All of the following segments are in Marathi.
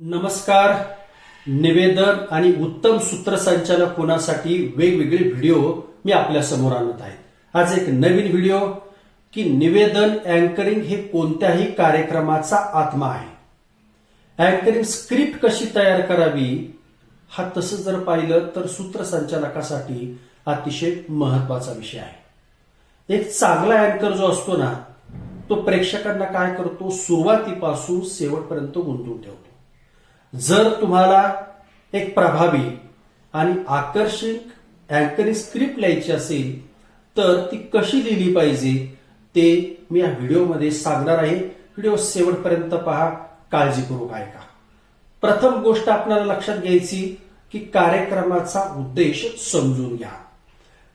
नमस्कार. निवेदन आणि उत्तम सूत्रसंचालक होण्यासाठी वेगवेगळे व्हिडिओ मी आपल्यासमोर आणत आहे. आज एक नवीन व्हिडिओ की निवेदन अँकरिंग हे कोणत्याही कार्यक्रमाचा आत्मा आहे. अँकरिंग स्क्रिप्ट कशी तयार करावी हा तसं जर पाहिलं तर सूत्रसंचालकासाठी अतिशय महत्त्वाचा विषय आहे. एक चांगला अँकर जो असतो ना तो प्रेक्षकांना काय करतो? सुरुवातीपासून शेवटपर्यंत गुंतवून ठेवतो. जर तुम्हाला एक प्रभावी आणि आकर्षक अँकरिंग स्क्रिप्ट लिहायची असेल तर ती कशी लिहिली पाहिजे ते मी या व्हिडिओमध्ये सांगणार आहे. व्हिडिओ शेवटपर्यंत पहा काळजीपूर्वक ऐका. प्रथम गोष्ट आपल्याला लक्षात घ्यायची की कार्यक्रमाचा उद्देश समजून घ्या.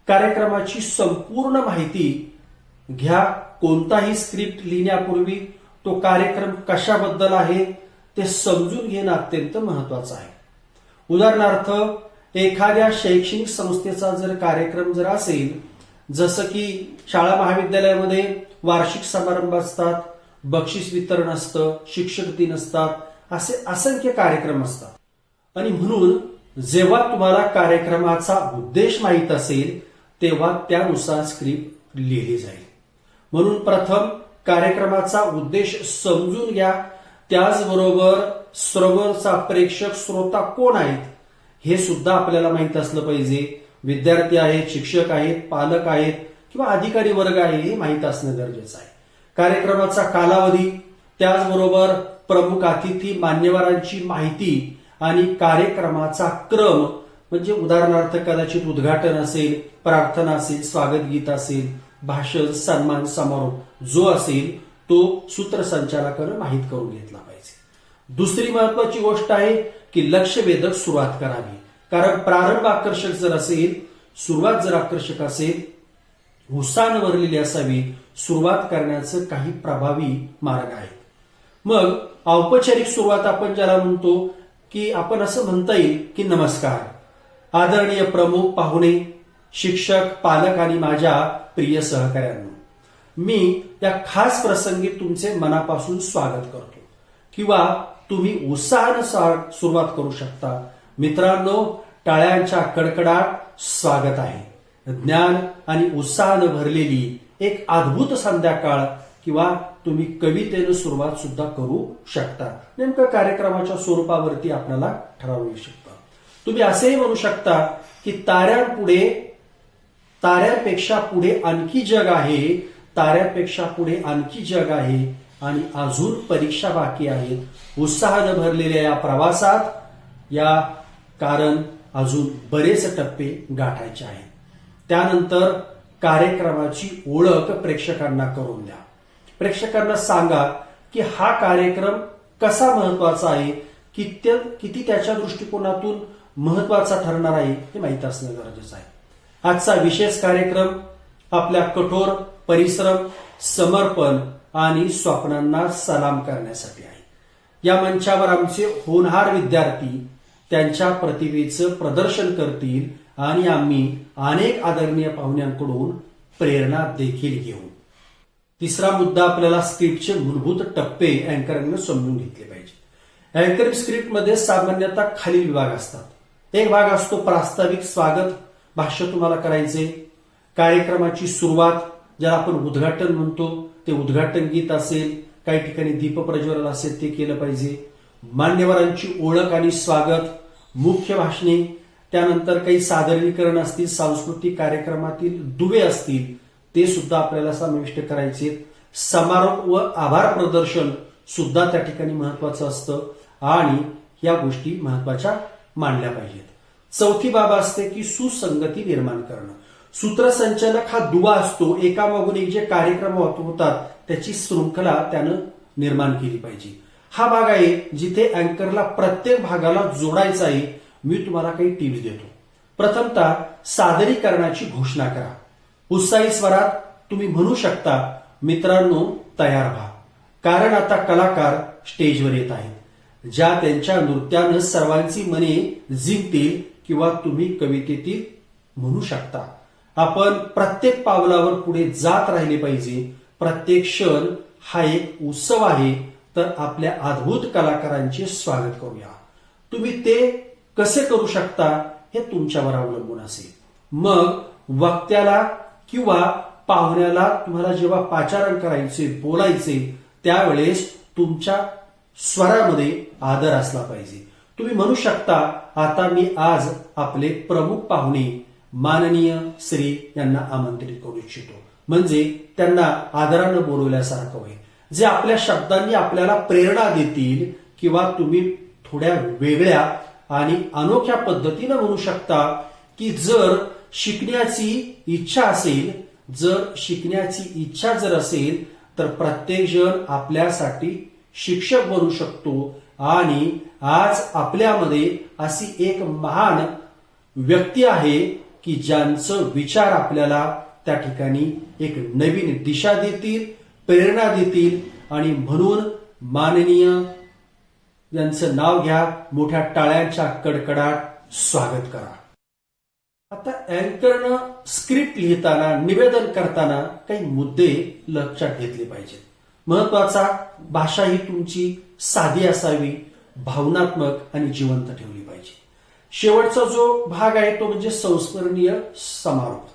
कार्यक्रमाची संपूर्ण माहिती घ्या. कोणताही स्क्रिप्ट लिहिण्यापूर्वी तो कार्यक्रम कशाबद्दल आहे ते समजून घेणं अत्यंत महत्वाचं आहे. उदाहरणार्थ एखाद्या शैक्षणिक संस्थेचा जर कार्यक्रम जर असेल जसं की शाळा महाविद्यालयामध्ये वार्षिक समारंभ असतात बक्षीस वितरण असतं शिक्षक दिन असतात असे असंख्य कार्यक्रम असतात. आणि म्हणून जेव्हा तुम्हाला कार्यक्रमाचा उद्देश माहीत असेल तेव्हा त्यानुसार स्क्रिप्ट लिहिली जाईल. म्हणून प्रथम कार्यक्रमाचा उद्देश समजून घ्या त्याचबरोबर श्रवणचा प्रेक्षक श्रोता कोण आहेत हे सुद्धा आपल्याला माहीत असलं पाहिजे. विद्यार्थी आहेत शिक्षक आहेत पालक आहेत किंवा अधिकारी वर्ग आहे हे माहीत असणं गरजेचं आहे. कार्यक्रमाचा कालावधी त्याचबरोबर प्रमुख अतिथी मान्यवरांची माहिती आणि कार्यक्रमाचा क्रम म्हणजे उदाहरणार्थ कदाचित उद्घाटन असेल प्रार्थना असेल स्वागत गीत असेल भाषण सन्मान समारोह जो असेल तो सूत्रसंचालकानं माहीत करून घेतला पाहिजे. दुसरी महत्वाची गोष्ट आहे की लक्षवेधक सुरुवात करावी. कारण प्रारंभ आकर्षक जर असेल सुरुवात जर आकर्षक असेल हुसान वरलेली असावी सुरुवात करण्याचं काही प्रभावी मार्ग आहेत. मग औपचारिक सुरुवात आपण ज्याला म्हणतो की आपण असं म्हणता येईल की नमस्कार. आदरणीय प्रमुख पाहुणे शिक्षक पालक आणि माझ्या प्रिय सहकाऱ्यांना मी या खास प्रसंगी तुमचे मनापासून स्वागत करतो. किंवा तुम्ही उत्साहानं सुरुवात करू शकता. मित्रांनो टाळ्यांच्या कडकडाट स्वागत आहे. ज्ञान आणि उत्साहानं भरलेली एक अद्भुत संध्याकाळ किंवा तुम्ही कवितेनं सुरुवात सुद्धा करू शकता. नेमकं कार्यक्रमाच्या स्वरूपावरती आपल्याला ठरवू शकता. तुम्ही असेही म्हणू शकता की ताऱ्यांपुढे ताऱ्यांपेक्षा पुढे आणखी जग आहे ताऱ्यापेक्षा पुढे आणखी जग आहे आणि अजून परीक्षा बाकी आहेत. उत्साहानं भरलेल्या या प्रवासात या कारण अजून बरेच टप्पे गाठायचे आहेत. त्यानंतर कार्यक्रमाची ओळख प्रेक्षकांना करून द्या. प्रेक्षकांना सांगा की हा कार्यक्रम कसा महत्त्वाचा आहे किती किती त्याच्या दृष्टिकोनातून महत्त्वाचा ठरणार आहे हे माहीत असणं गरजेचं आहे. आजचा विशेष कार्यक्रम आपल्या कठोर परिश्रम समर्पण आणि स्वप्नांना सलाम करण्यासाठी आहे. या मंचावर आमचे होनहार विद्यार्थी त्यांच्या प्रतिभेचं प्रदर्शन करतील आणि आम्ही अनेक आदरणीय पाहुण्यांकडून प्रेरणा देखील घेऊ. तिसरा मुद्दा आपल्याला स्क्रिप्टचे मूलभूत टप्पे अँकरिंगनं समजून घेतले पाहिजे. अँकरिंग स्क्रिप्टमध्ये सामान्यतः खालील विभाग असतात. एक भाग असतो प्रास्ताविक स्वागत भाष्य तुम्हाला करायचे. कार्यक्रमाची सुरुवात ज्याला आपण उद्घाटन म्हणतो ते उद्घाटन गीत असेल काही ठिकाणी दीपप्रज्वलन असेल ते केलं पाहिजे. मान्यवरांची ओळख आणि स्वागत मुख्य भाषणे त्यानंतर काही सादरीकरण असतील सांस्कृतिक कार्यक्रमातील दुवे असतील ते सुद्धा आपल्याला समाविष्ट करायचे. समारोप व आभार प्रदर्शन सुद्धा त्या ठिकाणी महत्वाचं असतं आणि या गोष्टी महत्त्वाच्या मांडल्या पाहिजेत. चौथी बाब असते की सुसंगती निर्माण करणं. सूत्रसंचालक हा दुवा असतो. एकामागून एक जे कार्यक्रम होतात त्याची शृंखला त्यानं निर्माण केली पाहिजे. हा भाग आहे जिथे अँकरला प्रत्येक भागाला जोडायचा आहे. मी तुम्हाला काही टिप्स देतो. प्रथमतः सादरीकरणाची घोषणा करा. उत्साही स्वरात तुम्ही म्हणू शकता मित्रांनो तयार व्हा. कारण आता कलाकार स्टेजवर येत आहेत ज्या त्यांच्या नृत्यानं सर्वांची मने जिंकतील किंवा तुम्ही कवितेतील म्हणू शकता. आपण प्रत्येक पावलावर पुढे जात राहिले पाहिजे. प्रत्येक क्षण हा एक उत्सव आहे. तर आपल्या अद्भुत कलाकारांचे स्वागत करूया. तुम्ही ते कसे करू शकता हे तुमच्यावर अवलंबून असेल. मग वक्त्याला किंवा पाहुण्याला तुम्हाला जेव्हा पाचारण करायचे बोलायचे त्यावेळेस तुमच्या स्वरामध्ये आदर असला पाहिजे. तुम्ही म्हणू शकता आता मी आज आपले प्रमुख पाहुणे माननीय श्री यांना आमंत्रित करू इच्छितो. म्हणजे त्यांना आदरानं बोलवल्यासारखं होईल. जे आपल्या शब्दांनी आपल्याला प्रेरणा देतील किंवा तुम्ही थोड्या वेगळ्या आणि अनोख्या पद्धतीनं म्हणू शकता की जर शिकण्याची इच्छा असेल जर शिकण्याची इच्छा जर असेल तर प्रत्येक जण आपल्यासाठी शिक्षक बनू शकतो आणि आज आपल्यामध्ये अशी एक महान व्यक्ती आहे की ज्यांचं विचार आपल्याला त्या ठिकाणी एक नवीन दिशा देतील प्रेरणा देतील आणि म्हणून माननीय यांचं नाव घ्या मोठ्या टाळ्यांच्या कडकडाट स्वागत करा. आता अँकरनं स्क्रिप्ट लिहिताना निवेदन करताना काही मुद्दे लक्षात घेतले पाहिजेत. महत्त्वाचा भाषा ही तुमची साधी असावी भावनात्मक आणि जिवंत ठेवली पाहिजे. शेवटचा जो भाग आहे तो म्हणजे संस्मरणीय समारोप.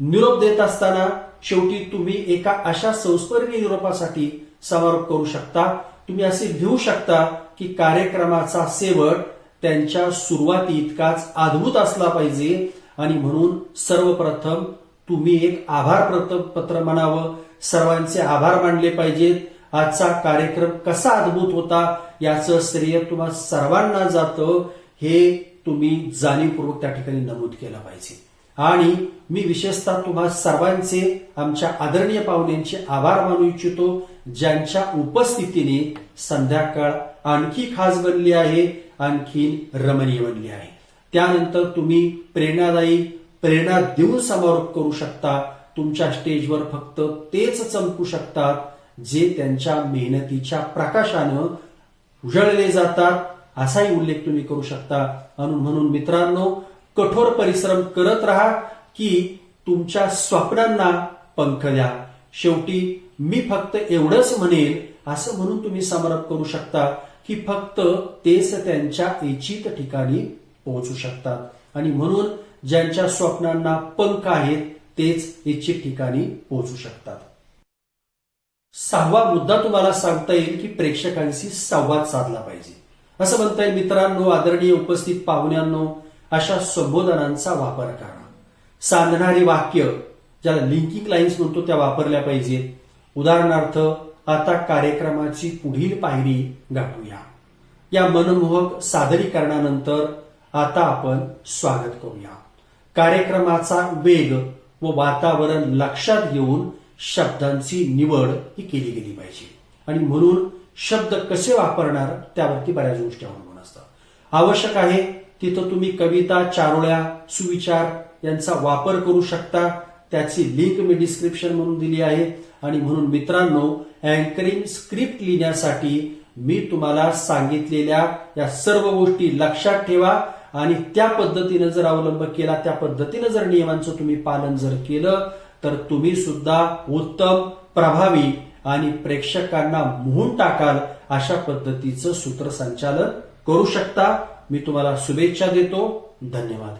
निरोप देत असताना शेवटी तुम्ही एका अशा संस्मरणीय निरोपासाठी समारोप करू शकता. तुम्ही असे लिहू शकता की कार्यक्रमाचा शेवट त्यांच्या सुरुवाती इतकाच अद्भुत असला पाहिजे आणि म्हणून सर्वप्रथम तुम्ही एक आभार पत्र म्हणावं. सर्वांचे आभार मानले पाहिजेत. आजचा कार्यक्रम कसा अद्भुत होता याचं श्रेय तुम्हा सर्वांना जातं. हे तुम्ही जाणीवपूर्वक त्या ठिकाणी नमूद केलं पाहिजे. आणि मी विशेषतः तुम्हा सर्वांचे आमच्या आदरणीय पाहुण्यांचे आभार मानू इच्छितो ज्यांच्या उपस्थितीने संध्याकाळ आणखी खास बनली आहे आणखी रमणीय बनली आहे. त्यानंतर तुम्ही प्रेरणादायी प्रेरणा देऊन समारोप करू शकता. तुमच्या स्टेजवर फक्त तेच चमकू शकतात जे त्यांच्या मेहनतीच्या प्रकाशानं उजळले जातात. असाही उल्लेख तुम्ही करू शकता. म्हणून मित्रांनो कठोर परिश्रम करत राहा की तुमच्या स्वप्नांना पंख द्या. शेवटी मी फक्त एवढंच म्हणेल असं म्हणून तुम्ही समारोप करू शकता की फक्त तेच त्यांच्या इच्छित ठिकाणी पोहोचू शकतात. आणि म्हणून ज्यांच्या स्वप्नांना पंख आहेत तेच इच्छित ठिकाणी पोहोचू शकतात. सहावा मुद्दा तुम्हाला सांगता येईल की प्रेक्षकांशी संवाद साधला पाहिजे. असं म्हणता मित्रांनो आदरणीय उपस्थित पाहुण्यांनो अशा संबोधनांचा वापर करा. सांधणारी वाक्य ज्याला लिंकिंग लाईन्स म्हणतो त्या वापरल्या पाहिजेत. उदाहरणार्थ आता कार्यक्रमाची पुढील पायरी गाठूया. या मनमोहक सादरीकरणानंतर आता आपण स्वागत करूया. कार्यक्रमाचा वेग व वातावरण लक्षात घेऊन शब्दांची निवड ही केली गेली पाहिजे. आणि म्हणून शब्द कसे वापरणार त्यावरती बऱ्याच गोष्टी अवलंबून असतात. आवश्यक आहे तिथं तुम्ही कविता चारोळ्या सुविचार यांचा वापर करू शकता. त्याची लिंक मी डिस्क्रिप्शन म्हणून दिली आहे. आणि म्हणून मित्रांनो अँकरिंग स्क्रिप्ट लिहिण्यासाठी मी तुम्हाला सांगितलेल्या या सर्व गोष्टी लक्षात ठेवा. आणि त्या पद्धतीनं जर अवलंब केला त्या पद्धतीनं जर नियमांचं तुम्ही पालन जर केलं तर तुम्ही सुद्धा उत्तम प्रभावी आणि प्रेक्षकांना मोहून टाकाल अशा पद्धतीचं सूत्रसंचालन करू शकता. मी तुम्हाला शुभेच्छा देतो. धन्यवाद.